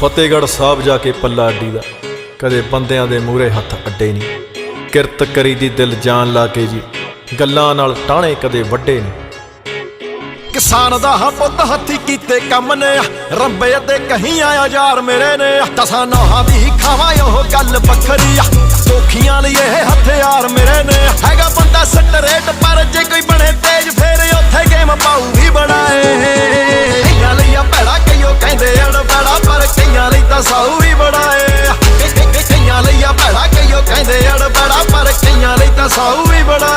ਫਤਿਹਗੜ੍ਹ ਸਾਹਿਬ ਜਾ ਕੇ ਪੱਲਾ ਅੱਡੀ ਦਾ। ਕਦੇ ਬੰਦਿਆਂ ਦੇ ਮੂਹਰੇ ਹੱਥ ਅੱਡੇ ਨਹੀਂ ਕਿਰਤ ਕਰੀ ਦੀ ਦਿਲ ਜਾਨ ਲਾ ਕੇ ਜੀ। ਗੱਲਾਂ ਨਾਲ ਟਾਣੇ ਕਦੇ ਵੱਡੇ ਨਹੀਂ ਕਿਸਾਨ ਦਾ ਹਾ ਪੁੱਤ ਹੱਥੀ ਕੀਤੇ ਕੰਮ ਨੇ। ਰੰਬੇ ਤੇ ਕਹੀਂ ਆਇਆ ਯਾਰ ਮੇਰੇ ਨੇ। ਦਸਾਂ ਨੋਹਾਂ ਦੀ ਖਾਵਾਂ, ਉਹ ਗੱਲ ਵੱਖਰੀ ਆ। ਸੋਖੀਆਂ ਲਈ ਇਹ ਹਥਿਆਰ ਸਾਊ ਵੀ ਬੜਾ